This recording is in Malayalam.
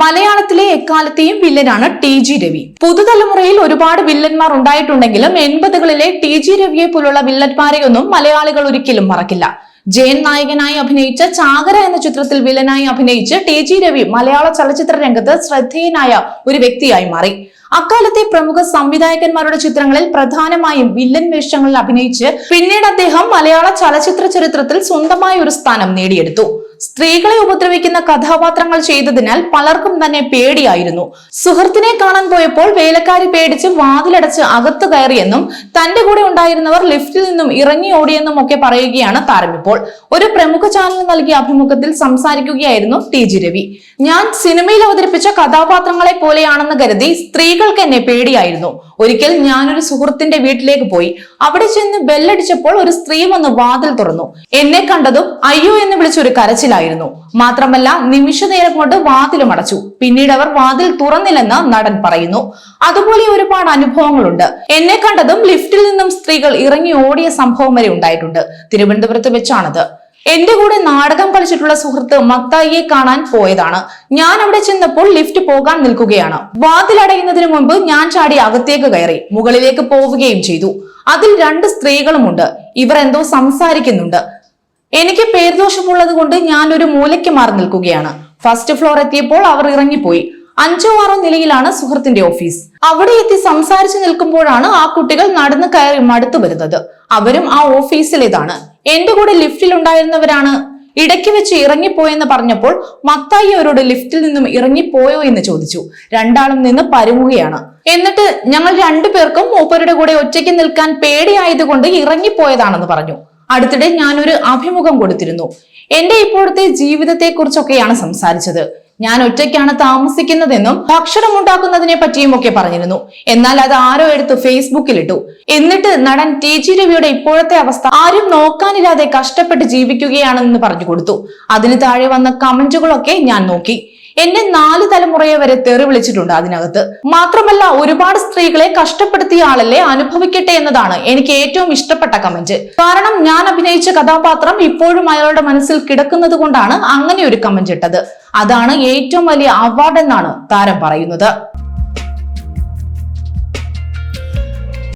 മലയാളത്തിലെ എക്കാലത്തെയും വില്ലനാണ് ടി ജി രവി. പുതുതലമുറയിൽ ഒരുപാട് വില്ലന്മാർ ഉണ്ടായിട്ടുണ്ടെങ്കിലും എൺപതുകളിലെ ടി ജി രവിയെ പോലുള്ള വില്ലന്മാരെയൊന്നും മലയാളികൾ ഒരിക്കലും മറക്കില്ല. ജയൻ നായകനായി അഭിനയിച്ച ചാകര എന്ന ചിത്രത്തിൽ വില്ലനായി അഭിനയിച്ച് ടി ജി രവി മലയാള ചലച്ചിത്ര രംഗത്ത് ശ്രദ്ധേയനായ ഒരു വ്യക്തിയായി മാറി. അക്കാലത്തെ പ്രമുഖ സംവിധായകന്മാരുടെ ചിത്രങ്ങളിൽ പ്രധാനമായും വില്ലൻ വേഷങ്ങളിൽ അഭിനയിച്ച് പിന്നീട് അദ്ദേഹം മലയാള ചലച്ചിത്ര ചരിത്രത്തിൽ സ്വന്തമായ ഒരു സ്ഥാനം നേടിയെടുത്തു. സ്ത്രീകളെ ഉപദ്രവിക്കുന്ന കഥാപാത്രങ്ങൾ ചെയ്തതിനാൽ പലർക്കും തന്നെ പേടിയായിരുന്നു. സുഹൃത്തിനെ കാണാൻ പോയപ്പോൾ വേലക്കാരി പേടിച്ച് വാതിലടച്ച് അകത്തു കയറിയെന്നും തന്റെ കൂടെ ഉണ്ടായിരുന്നവർ ലിഫ്റ്റിൽ നിന്നും ഇറങ്ങി ഓടിയെന്നും ഒക്കെ പറയുകയാണ് താരം ഇപ്പോൾ. ഒരു പ്രമുഖ ചാനൽ നൽകിയ അഭിമുഖത്തിൽ സംസാരിക്കുകയായിരുന്നു ടി ജി രവി. ഞാൻ സിനിമയിൽ അവതരിപ്പിച്ച കഥാപാത്രങ്ങളെ പോലെയാണെന്ന് കരുതി സ്ത്രീകൾക്ക് എന്നെ പേടിയായിരുന്നു. ഒരിക്കൽ ഞാനൊരു സുഹൃത്തിന്റെ വീട്ടിലേക്ക് പോയി. അവിടെ ചെന്ന് ബെല്ലടിച്ചപ്പോൾ ഒരു സ്ത്രീ വന്ന് വാതിൽ തുറന്നു. എന്നെ കണ്ടതും അയ്യോ എന്ന് വിളിച്ചൊരു കരച്ചിലായിരുന്നു മാത്രമല്ല നിമിഷ നേരം കൊണ്ട് വാതിലും അടച്ചു. പിന്നീട് അവർ വാതിൽ തുറന്നില്ലെന്ന് നടൻ പറയുന്നു. അതുപോലെ ഒരുപാട് അനുഭവങ്ങളുണ്ട്. എന്നെ കണ്ടതും ലിഫ്റ്റിൽ നിന്നും സ്ത്രീകൾ ഇറങ്ങി ഓടിയ സംഭവം വരെ ഉണ്ടായിട്ടുണ്ട്. തിരുവനന്തപുരത്ത് വെച്ചാണത്. എന്റെ കൂടെ നാടകം കളിച്ചിട്ടുള്ള സുഹൃത്ത് മക്തായിയെ കാണാൻ പോയതാണ്. ഞാൻ അവിടെ ചെന്നപ്പോൾ ലിഫ്റ്റ് പോകാൻ നിൽക്കുകയാണ്. വാതിലടയുന്നതിന് മുമ്പ് ഞാൻ ചാടി അകത്തേക്ക് കയറി മുകളിലേക്ക് പോവുകയും ചെയ്തു. അതിൽ രണ്ട് സ്ത്രീകളുമുണ്ട്. ഇവർ എന്തോ സംസാരിക്കുന്നുണ്ട്. എനിക്ക് പേർദോഷമുള്ളത് കൊണ്ട് ഞാൻ ഒരു മൂലയ്ക്ക് മാറി നിൽക്കുകയാണ്. ഫസ്റ്റ് ഫ്ലോർ എത്തിയപ്പോൾ അവർ ഇറങ്ങിപ്പോയി. അഞ്ചോ ആറോ നിലയിലാണ് സുഹൃത്തിന്റെ ഓഫീസ്. അവിടെ എത്തി സംസാരിച്ചു നിൽക്കുമ്പോഴാണ് ആ കുട്ടികൾ നടന്നു കയറി മടുത്തു വരുന്നത്. അവരും ആ ഓഫീസിലേതാണ്. എന്റെ കൂടെ ലിഫ്റ്റിൽ ഉണ്ടായിരുന്നവരാണ്. ഇടയ്ക്ക് വെച്ച് ഇറങ്ങിപ്പോയെന്ന് പറഞ്ഞപ്പോൾ മത്തായി അവരോട് ലിഫ്റ്റിൽ നിന്നും ഇറങ്ങിപ്പോയോ എന്ന് ചോദിച്ചു. രണ്ടാളും നിന്ന് പരുങ്ങുകയാണ് എന്നിട്ട് ഞങ്ങൾ രണ്ടുപേർക്കും മൂപ്പരുടെ കൂടെ ഒറ്റയ്ക്ക് നിൽക്കാൻ പേടിയായതുകൊണ്ട് ഇറങ്ങിപ്പോയതാണെന്ന് പറഞ്ഞു. അടുത്തിടെ ഞാനൊരു അഭിമുഖം കൊടുത്തിരുന്നു. എന്റെ ഇപ്പോഴത്തെ ജീവിതത്തെ കുറിച്ചൊക്കെയാണ് സംസാരിച്ചത്. ഞാൻ ഒറ്റയ്ക്കാണ് താമസിക്കുന്നതെന്നും ഭക്ഷണം ഉണ്ടാക്കുന്നതിനെ പറ്റിയും ഒക്കെ പറഞ്ഞിരുന്നു. എന്നാൽ അത് ആരോ എടുത്ത് ഫേസ്ബുക്കിൽ ഇട്ടു എന്നിട്ട് നടൻ ടി ജി രവിയുടെ ഇപ്പോഴത്തെ അവസ്ഥ ആരും നോക്കാനില്ലാതെ കഷ്ടപ്പെട്ട് ജീവിക്കുകയാണെന്ന് പറഞ്ഞു കൊടുത്തു. അതിന് താഴെ വന്ന കമന്റുകളൊക്കെ ഞാൻ നോക്കി. എന്നെ നാല് തലമുറയെ വരെ തെറി വിളിച്ചിട്ടുണ്ട് അതിനകത്ത്. മാത്രമല്ല ഒരുപാട് സ്ത്രീകളെ കഷ്ടപ്പെടുത്തിയ ആളല്ലേ അനുഭവിക്കട്ടെ എന്നതാണ് എനിക്ക് ഏറ്റവും ഇഷ്ടപ്പെട്ട കമന്റ് കാരണം ഞാൻ അഭിനയിച്ച കഥാപാത്രം ഇപ്പോഴും അയാളുടെ മനസ്സിൽ കിടക്കുന്നത് കൊണ്ടാണ് അങ്ങനെ ഒരു കമന്റ് ഇട്ടത്. അതാണ് ഏറ്റവും വലിയ അവാർഡ് എന്നാണ് താരം പറയുന്നത്.